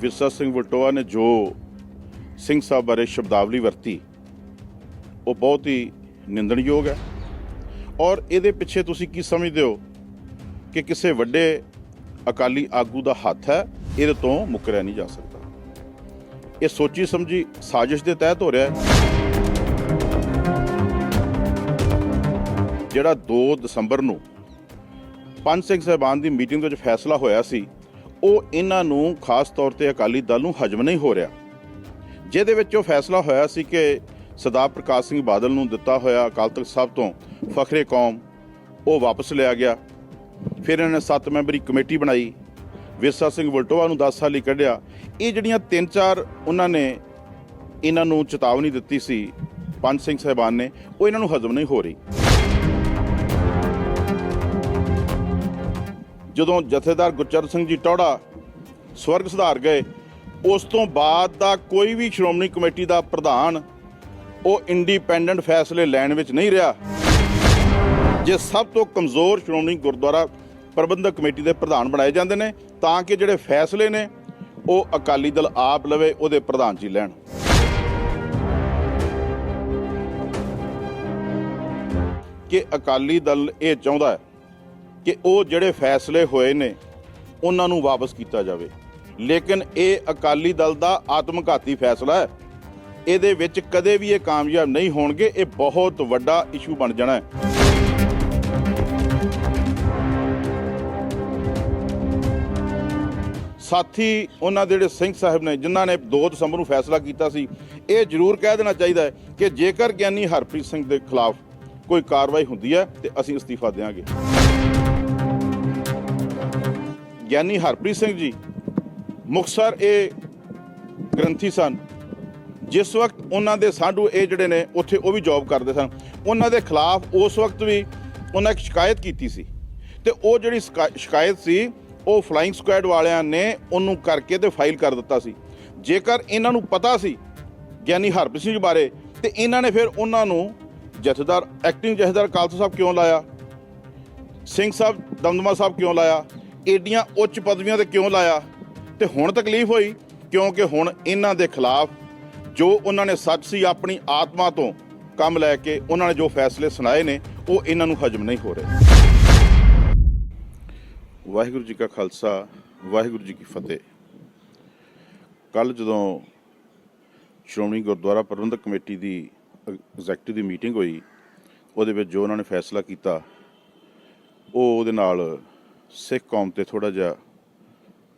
ਵਿਰਸਾ ਸਿੰਘ ਵਟੋਆ ਨੇ ਜੋ ਸਿੰਘ ਸਾਹਿਬ ਬਾਰੇ ਸ਼ਬਦਾਵਲੀ ਵਰਤੀ, ਉਹ ਬਹੁਤ ਹੀ ਨਿੰਦਣਯੋਗ ਹੈ। ਔਰ ਇਹਦੇ ਪਿੱਛੇ ਤੁਸੀਂ ਕੀ ਸਮਝਦੇ ਹੋ ਕਿ ਕਿਸੇ ਵੱਡੇ ਅਕਾਲੀ ਆਗੂ ਦਾ ਹੱਥ ਹੈ, ਇਹਦੇ ਤੋਂ ਮੁਕਰਿਆ ਨਹੀਂ ਜਾ ਸਕਦਾ। ਇਹ ਸੋਚੀ ਸਮਝੀ ਸਾਜ਼ਿਸ਼ ਦੇ ਤਹਿਤ ਹੋ ਰਿਹਾ ਹੈ। ਜਿਹੜਾ 2 ਦਸੰਬਰ ਨੂੰ ਪੰਜ ਸਿੰਘ ਸਾਹਿਬਾਨ ਦੀ ਮੀਟਿੰਗ ਦੇ ਵਿੱਚ ਫੈਸਲਾ ਹੋਇਆ ਸੀ ਉਹ ਇਹਨਾਂ ਨੂੰ ਖਾਸ ਤੌਰ ਤੇ ਅਕਾਲੀ ਦਲ ਨੂੰ ਹਜਮ ਨਹੀਂ ਹੋ ਰਿਹਾ। ਜਿਹਦੇ ਵਿੱਚ ਉਹ ਫੈਸਲਾ ਹੋਇਆ ਸੀ ਕਿ ਸਰਦਾਰ ਪ੍ਰਕਾਸ਼ ਸਿੰਘ ਬਾਦਲ ਨੂੰ ਦਿੱਤਾ ਹੋਇਆ ਅਕਾਲ ਤਖਤ ਸਾਹਿਬ ਤੋਂ ਫਖਰੇ ਕੌਮ ਉਹ ਵਾਪਸ ਲਿਆ ਗਿਆ। ਫਿਰ ਇਹਨਾਂ ਨੇ 7 ਮੈਂਬਰੀ ਕਮੇਟੀ ਬਣਾਈ। ਵਿਰਸਾ ਸਿੰਘ ਵਲਟੋਆ ਨੂੰ 10 ਸਾਲ ਲਈ ਕੱਢਿਆ। ਇਹ ਜਿਹੜੀਆਂ ਤਿੰਨ ਚਾਰ ਉਹਨਾਂ ਨੇ ਇਹਨਾਂ ਨੂੰ ਚੇਤਾਵਨੀ ਦਿੱਤੀ ਸੀ, ਪੰਜ ਸਿੰਘ ਸਾਹਿਬਾਨ ਨੇ, ਉਹ ਇਹਨਾਂ ਨੂੰ ਹਜਮ ਨਹੀਂ ਹੋ ਰਹੀ। ਜਦੋਂ ਜਥੇਦਾਰ ਗੁਰਚਰਨ ਸਿੰਘ ਜੀ ਟੌੜਾ ਸਵਰਗ ਸੁਧਾਰ ਗਏ, ਉਸ ਤੋਂ ਬਾਅਦ ਦਾ ਕੋਈ ਵੀ ਸ਼੍ਰੋਮਣੀ ਕਮੇਟੀ ਦਾ ਪ੍ਰਧਾਨ ਉਹ ਇੰਡੀਪੈਂਡੈਂਟ ਫੈਸਲੇ ਲੈਣ ਵਿੱਚ ਨਹੀਂ ਰਿਹਾ, ਜੇ ਸਭ ਤੋਂ ਕਮਜ਼ੋਰ ਸ਼੍ਰੋਮਣੀ ਗੁਰਦੁਆਰਾ ਪ੍ਰਬੰਧਕ ਕਮੇਟੀ ਦੇ ਪ੍ਰਧਾਨ ਬਣਾਏ ਜਾਂਦੇ ਨੇ, ਤਾਂ ਕਿ ਜਿਹੜੇ ਫੈਸਲੇ ਨੇ, ਉਹ ਅਕਾਲੀ ਦਲ ਆਪ ਲਵੇ, ਉਹਦੇ ਪ੍ਰਧਾਨ ਜੀ ਲੈਣ। ਕਿ ਅਕਾਲੀ ਦਲ ਇਹ ਚਾਹੁੰਦਾ ਹੈ ਕਿ ਉਹ ਜਿਹੜੇ ਫੈਸਲੇ ਹੋਏ ਨੇ, ਉਹਨਾਂ ਨੂੰ ਵਾਪਸ ਕੀਤਾ ਜਾਵੇ। ਲੇਕਿਨ ਇਹ ਅਕਾਲੀ ਦਲ ਦਾ ਆਤਮਘਾਤੀ ਫੈਸਲਾ ਹੈ। ਇਹਦੇ ਵਿੱਚ ਕਦੇ ਵੀ ਇਹ ਕਾਮਯਾਬ ਨਹੀਂ ਹੋਣਗੇ, ਇਹ ਬਹੁਤ ਵੱਡਾ ਇਸ਼ੂ ਬਣ ਜਾਣਾ ਹੈ। ਸਾਥੀ, ਉਹਨਾਂ ਦੇ ਜਿਹੜੇ ਸਿੰਘ ਸਾਹਿਬ ਨੇ, ਜਿਨ੍ਹਾਂ ਨੇ 2 ਦਸੰਬਰ ਨੂੰ ਫੈਸਲਾ ਕੀਤਾ ਸੀ, ਇਹ ਜ਼ਰੂਰ ਕਹਿ ਦੇਣਾ ਚਾਹੀਦਾ ਹੈ ਕਿ ਜੇਕਰ ਗਿਆਨੀ ਹਰਪ੍ਰੀਤ ਸਿੰਘ ਦੇ ਖਿਲਾਫ ਕੋਈ ਕਾਰਵਾਈ ਹੁੰਦੀ ਹੈ, ਤੇ ਅਸੀਂ ਅਸਤੀਫਾ ਦੇਵਾਂਗੇ ਗਿਆਨੀ ਹਰਪ੍ਰੀਤ ਸਿੰਘ ਜੀ ਮੁਕਤਸਰ ਇਹ ਗ੍ਰੰਥੀ ਸਨ। ਜਿਸ ਵਕਤ ਉਹਨਾਂ ਦੇ ਸਾਡੂ ਇਹ ਜਿਹੜੇ ਨੇ, ਉੱਥੇ ਉਹ ਵੀ ਜੌਬ ਕਰਦੇ ਸਨ। ਉਹਨਾਂ ਦੇ ਖਿਲਾਫ ਉਸ ਵਕਤ ਵੀ ਉਹਨਾਂ ਇੱਕ ਸ਼ਿਕਾਇਤ ਕੀਤੀ ਸੀ। ਤੇ ਉਹ ਜਿਹੜੀ ਸ਼ਿਕਾ- ਸ਼ਿਕਾਇਤ ਸੀ, ਉਹ ਫਲਾਈਂਗ ਸਕੁਐਡ ਵਾਲਿਆਂ ਨੇ ਉਹਨੂੰ ਕਰਕੇ ਤੇ ਫਾਈਲ ਕਰ ਦਿੱਤਾ ਸੀ। ਜੇਕਰ ਇਹਨਾਂ ਨੂੰ ਪਤਾ ਸੀ ਗਿਆਨੀ ਹਰਪ੍ਰੀਤ ਸਿੰਘ ਬਾਰੇ, ਤੇ ਇਹਨਾਂ ਨੇ ਫਿਰ ਉਹਨਾਂ ਨੂੰ ਜਥੇਦਾਰ ਐਕਟਿੰਗ ਜਥੇਦਾਰ ਕਾਲਸਾ ਸਾਹਿਬ ਕਿਉਂ ਲਾਇਆ? ਸਿੰਘ ਸਾਹਿਬ ਦਮਦਮਾ ਸਾਹਿਬ ਕਿਉਂ ਲਾਇਆ? ਏਡੀਆਂ ਉੱਚ ਪਦਵੀਆਂ ਤੇ ਕਿਉਂ ਲਾਇਆ? ਤੇ ਹੁਣ ਤਕਲੀਫ ਹੋਈ ਕਿਉਂਕਿ ਹੁਣ ਇਹਨਾਂ ਦੇ ਖਿਲਾਫ ਜੋ ਉਹਨਾਂ ਨੇ ਸੱਚ ਸੀ ਆਪਣੀ ਆਤਮਾ ਤੋਂ ਕੰਮ ਲੈ ਕੇ ਉਹਨਾਂ ਨੇ ਜੋ ਫੈਸਲੇ ਸੁਣਾਏ ਨੇ, ਉਹ ਇਹਨਾਂ ਨੂੰ ਹਜਮ ਨਹੀਂ ਹੋ ਰਹੇ। ਵਾਹਿਗੁਰੂ ਜੀ ਕਾ ਖਾਲਸਾ, ਵਾਹਿਗੁਰੂ ਜੀ ਕੀ ਫਤਿਹ। ਕੱਲ ਜਦੋਂ ਸ਼੍ਰੋਮਣੀ ਗੁਰਦੁਆਰਾ ਪ੍ਰਬੰਧਕ ਕਮੇਟੀ ਦੀ ਐਗਜ਼ੈਕਟਿਵ ਦੀ ਮੀਟਿੰਗ ਹੋਈ, ਉਹਦੇ ਵਿੱਚ ਜੋ ਉਹਨਾਂ ਨੇ ਫੈਸਲਾ ਕੀਤਾ, ਉਹ ਉਹਦੇ ਨਾਲ ਸਿੱਖ ਕੌਮ ਤੇ ਥੋੜਾ ਜਿਹਾ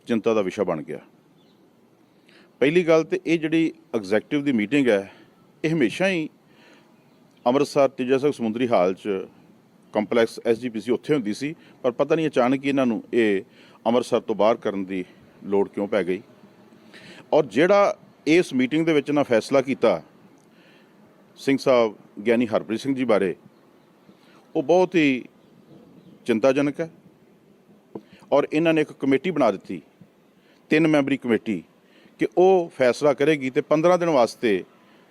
ਚਿੰਤਾ ਦਾ ਵਿਸ਼ਾ ਬਣ ਗਿਆ। ਪਹਿਲੀ ਗੱਲ ਤੇ ਇਹ ਜਿਹੜੀ ਐਗਜ਼ੈਕਟਿਵ ਦੀ ਮੀਟਿੰਗ ਹੈ, ਇਹ ਹਮੇਸ਼ਾ ਹੀ ਅੰਮ੍ਰਿਤਸਰ ਤੀਜਾ ਸਿੰਘ ਸਮੁੰਦਰੀ ਹਾਲ 'ਚ ਕੰਪਲੈਕਸ ਐਸਜੀਪੀਸੀ ਉੱਥੇ ਹੁੰਦੀ ਸੀ, ਪਰ ਪਤਾ ਨਹੀਂ ਅਚਾਨਕ ਹੀ ਇਹਨਾਂ ਨੂੰ ਇਹ ਅੰਮ੍ਰਿਤਸਰ ਤੋਂ ਬਾਹਰ ਕਰਨ ਦੀ ਲੋੜ ਕਿਉਂ ਪੈ ਗਈ। ਔਰ ਜਿਹੜਾ ਇਸ ਮੀਟਿੰਗ ਦੇ ਵਿੱਚ ਨਾ ਫੈਸਲਾ ਕੀਤਾ ਸਿੰਘ ਸਾਹਿਬ ਗਿਆਨੀ ਹਰਪ੍ਰੀਤ ਸਿੰਘ ਜੀ ਬਾਰੇ, ਉਹ ਬਹੁਤ ਹੀ ਚਿੰਤਾਜਨਕ ਹੈ। ਔਰ ਇਹਨਾਂ ਨੇ ਇੱਕ ਕਮੇਟੀ ਬਣਾ ਦਿੱਤੀ, ਤਿੰਨ ਮੈਂਬਰੀ ਕਮੇਟੀ, ਕਿ ਉਹ ਫੈਸਲਾ ਕਰੇਗੀ ਤੇ 15 ਦਿਨ ਵਾਸਤੇ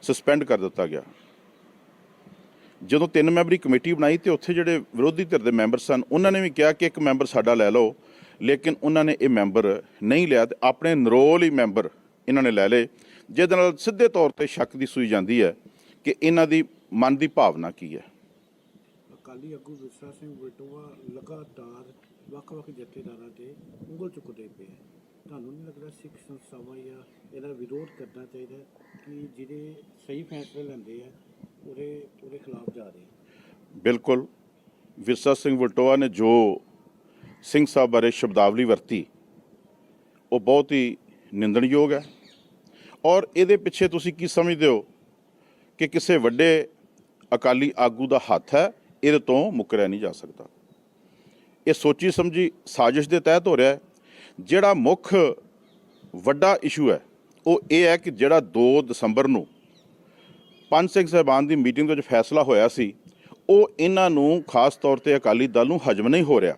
ਸਸਪੈਂਡ ਕਰ ਦਿੱਤਾ ਗਿਆ। ਜਦੋਂ ਤਿੰਨ ਮੈਂਬਰੀ ਕਮੇਟੀ ਬਣਾਈ ਤੇ ਉੱਥੇ ਜਿਹੜੇ ਵਿਰੋਧੀ ਧਿਰ ਦੇ ਮੈਂਬਰ ਸਨ, ਉਹਨਾਂ ਨੇ ਵੀ ਕਿਹਾ ਕਿ ਇੱਕ ਮੈਂਬਰ ਸਾਡਾ ਲੈ ਲਓ, ਲੇਕਿਨ ਉਹਨਾਂ ਨੇ ਇਹ ਮੈਂਬਰ ਨਹੀਂ ਲਿਆ ਤੇ ਆਪਣੇ ਨਰੋਲ ਹੀ ਮੈਂਬਰ ਇਹਨਾਂ ਨੇ ਲੈ ਲਏ, ਜਿਹਦੇ ਨਾਲ ਸਿੱਧੇ ਤੌਰ ਤੇ ਸ਼ੱਕ ਦੀ ਸੂਈ ਜਾਂਦੀ ਹੈ ਕਿ ਇਹਨਾਂ ਦੀ ਮਨ ਦੀ ਭਾਵਨਾ ਕੀ ਹੈ। ਅਕਾਲੀ ਆਗੂ ਵਿਰਸਾ ਸਿੰਘ ਵਲਟੋਆ ਲਗਾਤਾਰ ਵੱਖ-ਵੱਖ ਜਥੇਦਾਰਾਂ ਤੇ ਉਂਗਲ ਚੁੱਕਦੇ ਪਏ ਹੈ। ਤੁਹਾਨੂੰ ਨਹੀਂ ਲੱਗਦਾ ਸਿੱਖ ਸੰਸਥਾਵਾਂ ਜਾਂ ਇਹਦਾ ਵਿਰੋਧ ਕਰਨਾ ਚਾਹੀਦਾ ਕਿ ਜਿਹੜੇ ਸਹੀ ਫੈਸਲੇ ਲੈਂਦੇ ਆ, ਉਹਦੇ ਉਹਦੇ ਖਿਲਾਫ ਜਾ ਰਹੇ ਬਿਲਕੁਲ। ਵਿਰਸਾ ਸਿੰਘ ਵਲਟੋਆ ਨੇ ਜੋ ਸਿੰਘ ਸਾਹਿਬ ਬਾਰੇ ਸ਼ਬਦਾਵਲੀ ਵਰਤੀ, ਉਹ ਬਹੁਤ ਹੀ ਨਿੰਦਣਯੋਗ ਹੈ। ਔਰ ਇਹਦੇ ਪਿੱਛੇ ਤੁਸੀਂ ਕੀ ਸਮਝਦੇ ਹੋ ਕਿ ਕਿਸੇ ਵੱਡੇ ਅਕਾਲੀ ਆਗੂ ਦਾ ਹੱਥ ਹੈ, ਇਹਦੇ ਤੋਂ ਮੁਕਰਿਆ ਨਹੀਂ ਜਾ ਸਕਦਾ? ਇਹ ਸੋਚੀ ਸਮਝੀ ਸਾਜ਼ਿਸ਼ ਦੇ ਤਹਿਤ ਹੋ ਰਿਹਾ ਹੈ। ਜਿਹੜਾ ਮੁੱਖ ਵੱਡਾ ਇਸ਼ੂ ਹੈ, ਉਹ ਇਹ ਹੈ ਕਿ ਜਿਹੜਾ 2 ਦਸੰਬਰ ਨੂੰ ਪੰਜ ਸਿੰਘ ਸਾਹਿਬਾਨ ਦੀ ਮੀਟਿੰਗ ਦੇ ਵਿੱਚ ਫੈਸਲਾ ਹੋਇਆ ਸੀ, ਉਹ ਇਹਨਾਂ ਨੂੰ ਖਾਸ ਤੌਰ ਤੇ ਅਕਾਲੀ ਦਲ ਨੂੰ ਹਜਮ ਨਹੀਂ ਹੋ ਰਿਹਾ।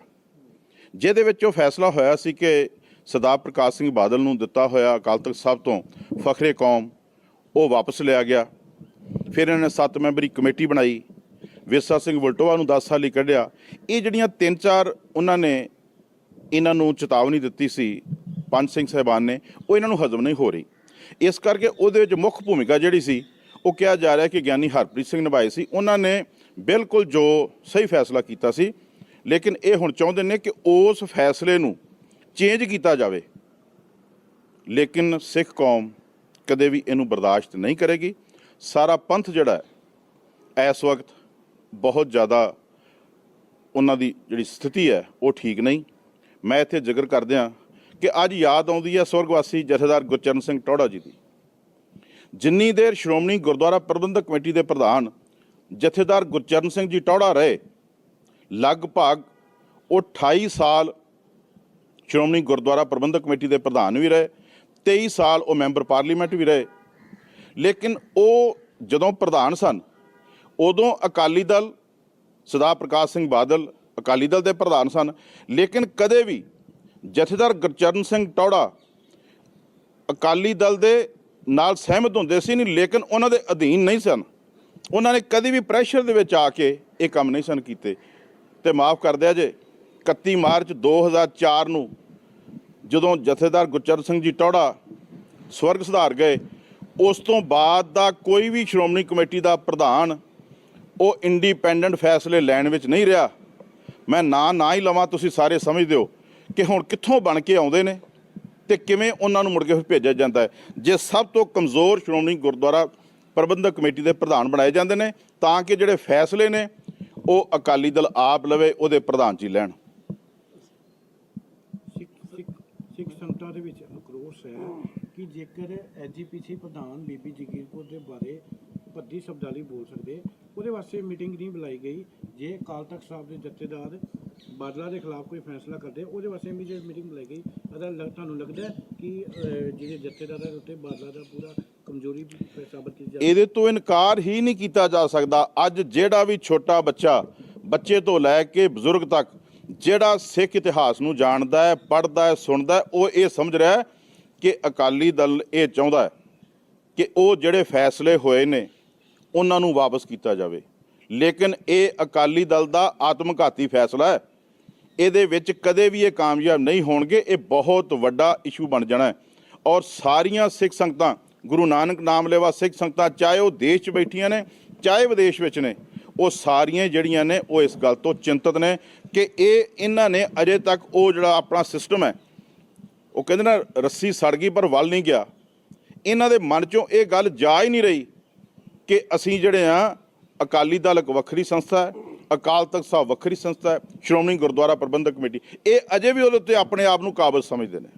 ਜਿਹਦੇ ਵਿੱਚ ਉਹ ਫੈਸਲਾ ਹੋਇਆ ਸੀ ਕਿ ਸਰਦਾਰ ਪ੍ਰਕਾਸ਼ ਸਿੰਘ ਬਾਦਲ ਨੂੰ ਦਿੱਤਾ ਹੋਇਆ ਅਕਾਲ ਤਖਤ ਸਾਹਿਬ ਤੋਂ ਫਖਰੇ ਕੌਮ ਉਹ ਵਾਪਸ ਲਿਆ ਗਿਆ। ਫਿਰ ਇਹਨਾਂ ਨੇ ਸੱਤ ਮੈਂਬਰੀ ਕਮੇਟੀ ਬਣਾਈ। ਵਿਰਸਾ ਸਿੰਘ ਵਲਟੋਆ ਨੂੰ 10 ਸਾਲ ਲਈ ਕੱਢਿਆ। ਇਹ ਜਿਹੜੀਆਂ ਤਿੰਨ ਚਾਰ ਉਹਨਾਂ ਨੇ ਇਹਨਾਂ ਨੂੰ ਚੇਤਾਵਨੀ ਦਿੱਤੀ ਸੀ, ਪੰਜ ਸਿੰਘ ਸਾਹਿਬਾਨ ਨੇ, ਉਹ ਇਹਨਾਂ ਨੂੰ ਹਜ਼ਮ ਨਹੀਂ ਹੋ ਰਹੀ। ਇਸ ਕਰਕੇ ਉਹਦੇ ਵਿੱਚ ਮੁੱਖ ਭੂਮਿਕਾ ਜਿਹੜੀ ਸੀ, ਉਹ ਕਿਹਾ ਜਾ ਰਿਹਾ ਕਿ ਗਿਆਨੀ ਹਰਪ੍ਰੀਤ ਸਿੰਘ ਨਿਭਾਏ ਸੀ। ਉਹਨਾਂ ਨੇ ਬਿਲਕੁਲ ਜੋ ਸਹੀ ਫੈਸਲਾ ਕੀਤਾ ਸੀ, ਲੇਕਿਨ ਇਹ ਹੁਣ ਚਾਹੁੰਦੇ ਨੇ ਕਿ ਉਸ ਫੈਸਲੇ ਨੂੰ ਚੇਂਜ ਕੀਤਾ ਜਾਵੇ। ਲੇਕਿਨ ਸਿੱਖ ਕੌਮ ਕਦੇ ਵੀ ਇਹਨੂੰ ਬਰਦਾਸ਼ਤ ਨਹੀਂ ਕਰੇਗੀ। ਸਾਰਾ ਪੰਥ ਜਿਹੜਾ ਹੈ, ਇਸ ਵਕਤ ਬਹੁਤ ਜ਼ਿਆਦਾ ਉਹਨਾਂ ਦੀ ਜਿਹੜੀ ਸਥਿਤੀ ਹੈ, ਉਹ ਠੀਕ ਨਹੀਂ। ਮੈਂ ਇੱਥੇ ਜ਼ਿਕਰ ਕਰਦਿਆਂ ਕਿ ਅੱਜ ਯਾਦ ਆਉਂਦੀ ਹੈ ਸਵਰਗਵਾਸੀ ਜਥੇਦਾਰ ਗੁਰਚਰਨ ਸਿੰਘ ਟੌੜਾ ਜੀ ਦੀ। ਜਿੰਨੀ ਦੇਰ ਸ਼੍ਰੋਮਣੀ ਗੁਰਦੁਆਰਾ ਪ੍ਰਬੰਧਕ ਕਮੇਟੀ ਦੇ ਪ੍ਰਧਾਨ ਜਥੇਦਾਰ ਗੁਰਚਰਨ ਸਿੰਘ ਜੀ ਟੌੜਾ ਰਹੇ, ਲਗਭਗ ਉਹ 28 ਸਾਲ ਸ਼੍ਰੋਮਣੀ ਗੁਰਦੁਆਰਾ ਪ੍ਰਬੰਧਕ ਕਮੇਟੀ ਦੇ ਪ੍ਰਧਾਨ ਵੀ ਰਹੇ 23 ਸਾਲ ਉਹ ਮੈਂਬਰ ਪਾਰਲੀਮੈਂਟ ਵੀ ਰਹੇ। ਲੇਕਿਨ ਉਹ ਜਦੋਂ ਪ੍ਰਧਾਨ ਸਨ ਉਦੋਂ ਅਕਾਲੀ ਦਲ, ਸਰਦਾਰ ਪ੍ਰਕਾਸ਼ ਸਿੰਘ ਬਾਦਲ ਅਕਾਲੀ ਦਲ ਦੇ ਪ੍ਰਧਾਨ ਸਨ। ਲੇਕਿਨ ਕਦੇ ਵੀ ਜਥੇਦਾਰ ਗੁਰਚਰਨ ਸਿੰਘ ਟੌੜਾ ਅਕਾਲੀ ਦਲ ਦੇ ਨਾਲ ਸਹਿਮਤ ਹੁੰਦੇ ਸੀ ਨਹੀਂ, ਲੇਕਿਨ ਉਹਨਾਂ ਦੇ ਅਧੀਨ ਨਹੀਂ ਸਨ। ਉਹਨਾਂ ਨੇ ਕਦੇ ਵੀ ਪ੍ਰੈਸ਼ਰ ਦੇ ਵਿੱਚ ਆ ਕੇ ਇਹ ਕੰਮ ਨਹੀਂ ਸਨ ਕੀਤੇ। ਤੇ ਮਾਫ ਕਰ ਦਿਆ ਜੇ 31 ਮਾਰਚ 2004 ਨੂੰ ਜਦੋਂ ਜਥੇਦਾਰ ਗੁਰਚਰਨ ਸਿੰਘ ਜੀ ਟੌੜਾ ਸਵਰਗ ਸੁਧਾਰ ਗਏ, ਉਸ ਤੋਂ ਬਾਅਦ ਦਾ ਕੋਈ ਵੀ ਸ਼੍ਰੋਮਣੀ ਕਮੇਟੀ ਦਾ ਪ੍ਰਧਾਨ ਉਹ ਇੰਡੀਪੈਂਡੈਂਟ ਫੈਸਲੇ ਲੈਣ ਵਿੱਚ ਨਹੀਂ ਰਿਹਾ। ਮੈਂ ਨਾਂ, ਨਾ ਹੀ ਲਵਾਂ, ਤੁਸੀਂ ਸਾਰੇ ਸਮਝਦੇ ਹੋ ਕਿ ਹੁਣ ਕਿੱਥੋਂ ਬਣ ਕੇ ਆਉਂਦੇ ਨੇ ਤੇ ਕਿਵੇਂ ਉਹਨਾਂ ਨੂੰ ਮੁੜ ਕੇ ਭੇਜਿਆ ਜਾਂਦਾ ਹੈ। ਜੇ ਸਭ ਤੋਂ ਕਮਜ਼ੋਰ ਸ਼੍ਰੋਮਣੀ ਗੁਰਦੁਆਰਾ ਪ੍ਰਬੰਧਕ ਕਮੇਟੀ ਦੇ ਪ੍ਰਧਾਨ ਬਣਾਏ ਜਾਂਦੇ ਨੇ, ਤਾਂ ਕਿ ਜਿਹੜੇ ਫੈਸਲੇ ਨੇ, ਉਹ ਅਕਾਲੀ ਦਲ ਆਪ ਲਵੇ, ਉਹਦੇ ਪ੍ਰਧਾਨ ਜੀ ਲੈਣ। ਸਿੱਖ ਸੰਗਤਾਂ ਦੇ ਵਿੱਚ ਆਕਰੋਸ਼ ਹੈ ਕਿ ਜੇਕਰ ਐਜੀਪੀਸੀ ਪ੍ਰਧਾਨ ਬੀਬੀ ਜਗੀਰ ਦੇ ਬਾਰੇ ਭੱਦੀ ਸ਼ਬਦਾਲੀ ਬੋਲ ਸਕਦੇ। ਉਹਦੇ ਵਾਸਤੇ ਮੀਟਿੰਗ ਨਹੀਂ ਬੁਲਾਈ ਗਈ। ਜੇ ਅਕਾਲ ਤਖਤ ਸਾਹਿਬ ਦੇ ਜਥੇਦਾਰ ਬਾਦਲਾਂ ਦੇ ਖਿਲਾਫ ਕੋਈ ਫੈਸਲਾ ਕਰਦੇ, ਉਹਦੇ ਵਾਸਤੇ ਇਮੀਡੀਏਟ ਮੀਟਿੰਗ ਬੁਲਾਈ ਗਈ ਅਦਰ ਤੁਹਾਨੂੰ ਲੱਗਦਾ ਕਿ ਜਿਹੜੇ ਜਥੇਦਾਰਾਂ ਦੇ ਉੱਤੇ ਬਾਦਲਾਂ ਦਾ ਪੂਰਾ ਕਮਜ਼ੋਰੀ ਸਾਬਤ ਕੀਤੀ ਜਾ ਇਹਦੇ ਤੋਂ ਇਨਕਾਰ ਹੀ ਨਹੀਂ ਕੀਤਾ ਜਾ ਸਕਦਾ। ਅੱਜ ਜਿਹੜਾ ਵੀ ਛੋਟਾ ਬੱਚਾ ਬੱਚੇ ਤੋਂ ਲੈ ਕੇ ਬਜ਼ੁਰਗ ਤੱਕ ਜਿਹੜਾ ਸਿੱਖ ਇਤਿਹਾਸ ਨੂੰ ਜਾਣਦਾ ਹੈ, ਪੜ੍ਹਦਾ ਹੈ, ਸੁਣਦਾ ਹੈ, ਉਹ ਇਹ ਸਮਝ ਰਿਹਾ ਹੈ ਕਿ ਅਕਾਲੀ ਦਲ ਇਹ ਚਾਹੁੰਦਾ ਹੈ ਕਿ ਉਹ ਜਿਹੜੇ ਫੈਸਲੇ ਹੋਏ ਨੇ ਉਹਨਾਂ ਨੂੰ ਵਾਪਸ ਕੀਤਾ ਜਾਵੇ। ਲੇਕਿਨ ਇਹ ਅਕਾਲੀ ਦਲ ਦਾ ਆਤਮਘਾਤੀ ਫੈਸਲਾ ਹੈ। ਇਹਦੇ ਵਿੱਚ ਕਦੇ ਵੀ ਇਹ ਕਾਮਯਾਬ ਨਹੀਂ ਹੋਣਗੇ, ਇਹ ਬਹੁਤ ਵੱਡਾ ਇਸ਼ੂ ਬਣ ਜਾਣਾ ਹੈ। ਔਰ ਸਾਰੀਆਂ ਸਿੱਖ ਸੰਗਤਾਂ, ਗੁਰੂ ਨਾਨਕ ਨਾਮ ਲੈਵਾ ਸਿੱਖ ਸੰਗਤਾਂ, ਚਾਹੇ ਉਹ ਦੇਸ਼ 'ਚ ਬੈਠੀਆਂ ਨੇ, ਚਾਹੇ ਵਿਦੇਸ਼ ਵਿੱਚ ਨੇ, ਉਹ ਸਾਰੀਆਂ ਜਿਹੜੀਆਂ ਨੇ, ਉਹ ਇਸ ਗੱਲ ਤੋਂ ਚਿੰਤਤ ਨੇ ਕਿ ਇਹ ਇਹਨਾਂ ਨੇ ਅਜੇ ਤੱਕ ਉਹ ਜਿਹੜਾ ਆਪਣਾ ਸਿਸਟਮ ਹੈ, ਉਹ ਕਹਿੰਦੇ ਨਾ, ਰੱਸੀ ਸੜ ਗਈ ਪਰ ਵੱਲ ਨਹੀਂ ਗਿਆ। ਇਹਨਾਂ ਦੇ ਮਨ 'ਚੋਂ ਇਹ ਗੱਲ ਜਾ ਹੀ ਨਹੀਂ ਰਹੀ। ਕਿ ਅਸੀਂ ਜਿਹੜੇ ਆ ਅਕਾਲੀ ਦਲ ਇੱਕ ਵੱਖਰੀ ਸੰਸਥਾ ਹੈ ਅਕਾਲ ਤਖਤ ਸਾਹਿਬ ਵੱਖਰੀ ਸੰਸਥਾ ਹੈ ਸ਼੍ਰੋਮਣੀ ਗੁਰਦੁਆਰਾ ਪ੍ਰਬੰਧਕ ਕਮੇਟੀ। ਇਹ ਅਜੇ ਵੀ ਉਹਦੇ ਉੱਤੇ ਆਪਣੇ ਆਪ ਨੂੰ ਕਾਬਲ ਸਮਝਦੇ ਨੇ।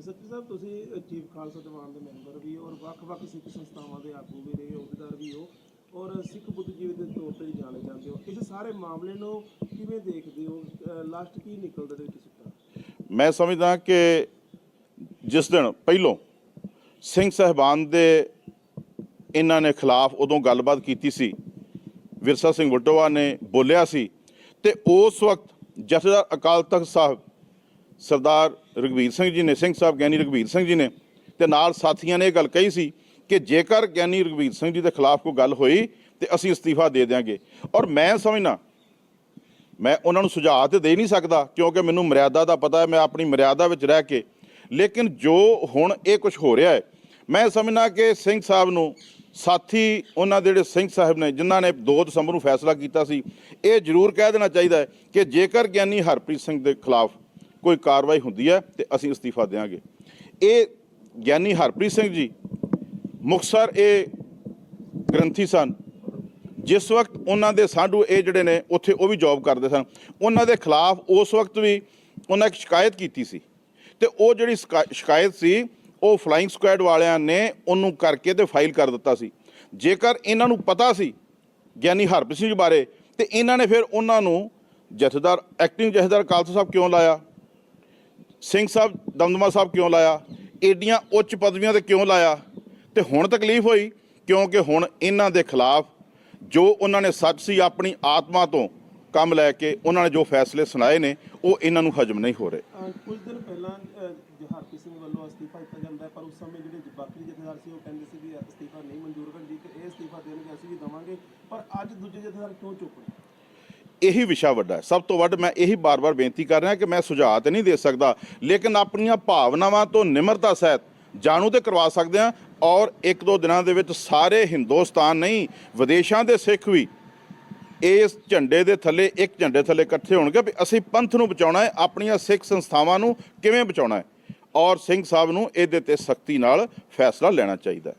ਸੱਚੀ ਸਾਹਿਬ ਤੁਸੀਂ ਚੀਫ ਖਾਲਸਾ ਦੀਵਾਨ ਦੇ ਮੈਂਬਰ ਵੀ ਔਰ ਵੱਖ-ਵੱਖ ਸਿੱਖ ਸੰਸਥਾਵਾਂ ਦੇ ਆਗੂ ਵੀ ਰਹੇ ਅਹੁਦੇਦਾਰ ਵੀ ਹੋ ਔਰ ਸਿੱਖ ਬੁੱਧੀਜੀਵੀ ਦੇ ਤੌਰ ਤੇ ਵੀ ਜਾਣੇ ਜਾਂਦੇ ਹੋ। ਇਸ ਸਾਰੇ ਮਾਮਲੇ ਨੂੰ ਕਿਵੇਂ ਦੇਖਦੇ ਹੋ? ਲਾਸਟ ਕੀ ਨਿਕਲਦਾ ਦੇ ਵਿੱਚ ਸਿੱਟਾ ਮੈਂ ਸਮਝਦਾ ਕਿ ਜਿਸ ਦਿਨ ਪਹਿਲੋਂ ਸਿੰਘ ਸਹਿਬਾਨ ਦੇ ਇਹਨਾਂ ਨੇ ਖਿਲਾਫ ਉਦੋਂ ਗੱਲਬਾਤ ਕੀਤੀ ਸੀ। ਵਿਰਸਾ ਸਿੰਘ ਵਟੋਆ ਨੇ ਬੋਲਿਆ ਸੀ ਤੇ ਉਸ ਵਕਤ ਜਥੇਦਾਰ ਅਕਾਲ ਤਖਤ ਸਾਹਿਬ ਸਰਦਾਰ ਰਗਵੀਰ ਸਿੰਘ ਜੀ ਨੇ, ਸਿੰਘ ਸਾਹਿਬ ਗਿਆਨੀ ਰਗਵੀਰ ਸਿੰਘ ਜੀ ਨੇ ਤੇ ਨਾਲ ਸਾਥੀਆਂ ਨੇ ਇਹ ਗੱਲ ਕਹੀ ਸੀ ਕਿ ਜੇਕਰ ਗਿਆਨੀ ਰਗਵੀਰ ਸਿੰਘ ਜੀ ਦੇ ਖਿਲਾਫ ਕੋਈ ਗੱਲ ਹੋਈ ਤੇ ਅਸੀਂ ਅਸਤੀਫਾ ਦੇ ਦਿਆਂਗੇ। ਔਰ ਮੈਂ ਸਮਝਣਾ ਮੈਂ ਉਹਨਾਂ ਨੂੰ ਸੁਝਾਅ ਤੇ ਦੇ ਨਹੀਂ ਸਕਦਾ ਕਿਉਂਕਿ ਮੈਨੂੰ ਮਰਿਆਦਾ ਦਾ ਪਤਾ ਹੈ, ਮੈਂ ਆਪਣੀ ਮਰਿਆਦਾ ਵਿੱਚ ਰਹਿ ਕੇ। ਲੇਕਿਨ ਜੋ ਹੁਣ ਇਹ ਕੁਝ ਹੋ ਰਿਹਾ ਹੈ, ਮੈਂ ਸਮਝਣਾ ਕਿ ਸਿੰਘ ਸਾਹਿਬ ਨੂੰ ਸਾਥੀ ਉਹਨਾਂ ਦੇ ਜਿਹੜੇ ਸਿੰਘ ਸਾਹਿਬ ਨੇ, ਜਿਨ੍ਹਾਂ ਨੇ 2 ਦਸੰਬਰ ਨੂੰ ਫੈਸਲਾ ਕੀਤਾ ਸੀ, ਇਹ ਜ਼ਰੂਰ ਕਹਿ ਦੇਣਾ ਚਾਹੀਦਾ ਹੈ ਕਿ ਜੇਕਰ ਗਿਆਨੀ ਹਰਪ੍ਰੀਤ ਸਿੰਘ ਦੇ ਖਿਲਾਫ ਕੋਈ ਕਾਰਵਾਈ ਹੁੰਦੀ ਹੈ, ਤੇ ਅਸੀਂ ਅਸਤੀਫਾ ਦੇਵਾਂਗੇ ਇਹ ਗਿਆਨੀ ਹਰਪ੍ਰੀਤ ਸਿੰਘ ਜੀ ਮੁਕਤਸਰ ਇਹ ਗ੍ਰੰਥੀ ਸਨ। ਜਿਸ ਵਕਤ ਉਹਨਾਂ ਦੇ ਸਾਡੂ ਇਹ ਜਿਹੜੇ ਨੇ, ਉੱਥੇ ਉਹ ਵੀ ਜੌਬ ਕਰਦੇ ਸਨ। ਉਹਨਾਂ ਦੇ ਖਿਲਾਫ ਉਸ ਵਕਤ ਵੀ ਉਹਨਾਂ ਇੱਕ ਸ਼ਿਕਾਇਤ ਕੀਤੀ ਸੀ। ਤੇ ਉਹ ਜਿਹੜੀ ਸ਼ਿਕਾ- ਸ਼ਿਕਾਇਤ ਸੀ ਉਹ ਫਲਾਈਂਗ ਸਕੁਐਡ ਵਾਲਿਆਂ ਨੇ ਉਹਨੂੰ ਕਰਕੇ ਤੇ ਫਾਈਲ ਕਰ ਦਿੱਤਾ ਸੀ। ਜੇਕਰ ਇਹਨਾਂ ਨੂੰ ਪਤਾ ਸੀ ਗਿਆਨੀ ਹਰਪ੍ਰੀਤ ਸਿੰਘ ਬਾਰੇ, ਤੇ ਇਹਨਾਂ ਨੇ ਫਿਰ ਉਹਨਾਂ ਨੂੰ ਜਥੇਦਾਰ ਐਕਟਿੰਗ ਜਥੇਦਾਰ ਕਾਲਸਾ ਸਾਹਿਬ ਕਿਉਂ ਲਾਇਆ? ਸਿੰਘ ਸਾਹਿਬ, ਦਮਦਮਾ ਸਾਹਿਬ ਕਿਉਂ ਲਾਇਆ? ਏਡੀਆਂ ਉੱਚ ਪਦਵੀਆਂ ਤੇ ਕਿਉਂ ਲਾਇਆ? ਤੇ ਹੁਣ ਤਕਲੀਫ ਹੋਈ, ਕਿਉਂਕਿ ਹੁਣ ਇਹਨਾਂ ਦੇ ਖਿਲਾਫ ਜੋ ਉਹਨਾਂ ਨੇ ਸੱਚ ਸੀ ਆਪਣੀ ਆਤਮਾ ਤੋਂ ਕੰਮ ਲੈ ਕੇ ਉਹਨਾਂ ਨੇ ਜੋ ਫੈਸਲੇ ਸੁਣਾਏ ਨੇ, ਉਹ ਇਹਨਾਂ ਨੂੰ ਹਜਮ ਨਹੀਂ ਹੋ ਰਹੇ ਅਹ ਕੁਝ ਦਿਨ ਪਹਿਲਾਂ ਅਹ, ਹਰਪ੍ਰੀਤ ਸਿੰਘ ਵੱਲੋਂ ਅਸਤੀਫਾ ਦਿੱਤਾ ਜਾਂਦਾ ਹੈ, ਪਰ ਉਸ ਸਮੇਂ ਜਿਹੜੇ ਬਾਕੀ ਜਥੇਦਾਰ ਸੀ, ਉਹ ਕਹਿੰਦੇ ਸੀ ਵੀ ਅਸਤੀਫਾ ਨਹੀਂ ਮਨਜ਼ੂਰ ਕਰ ਜੀ ਇਹ ਅਸਤੀਫਾ ਦੇਣਗੇ, ਅਸੀਂ ਵੀ ਦਵਾਂਗੇ, ਪਰ ਅੱਜ ਦੂਜੇ ਜਥੇਦਾਰ ਕਿਉਂ ਚੁੱਪ ਨੇ? ਇਹੀ ਵਿਸ਼ਾ ਵੱਡਾ ਸਭ ਤੋਂ ਵੱਡ ਮੈਂ ਇਹੀ ਬਾਰ-ਬਾਰ ਬੇਨਤੀ ਕਰ ਰਿਹਾ ਕਿ ਮੈਂ ਸੁਝਾਅ ਤੇ ਨਹੀਂ ਦੇ ਸਕਦਾ, ਲੇਕਿਨ ਆਪਣੀਆਂ ਭਾਵਨਾਵਾਂ ਤੋਂ ਨਿਮਰਤਾ ਸਹਿਤ ਜਾਣੂ ਤੇ ਕਰਵਾ ਸਕਦੇ ਹਾਂ ਔਰ ਇੱਕ ਦੋ ਦਿਨਾਂ ਦੇ ਵਿੱਚ ਸਾਰੇ ਹਿੰਦੁਸਤਾਨ ਨਹੀਂ, ਵਿਦੇਸ਼ਾਂ ਦੇ ਸਿੱਖ ਵੀ ਇਸ ਝੰਡੇ ਦੇ ਥੱਲੇ, ਇੱਕ ਝੰਡੇ ਥੱਲੇ ਇਕੱਠੇ ਹੋਣਗੇ ਵੀ ਅਸੀਂ ਪੰਥ ਨੂੰ ਬਚਾਉਣਾ ਹੈ, ਆਪਣੀਆਂ ਸਿੱਖ ਸੰਸਥਾਵਾਂ ਨੂੰ ਕਿਵੇਂ ਬਚਾਉਣਾ ਹੈ। ਔਰ ਸਿੰਘ ਸਾਹਿਬ ਨੂੰ ਇਹਦੇ ਤੇ ਸਖਤੀ ਨਾਲ ਫੈਸਲਾ ਲੈਣਾ ਚਾਹੀਦਾ ਹੈ।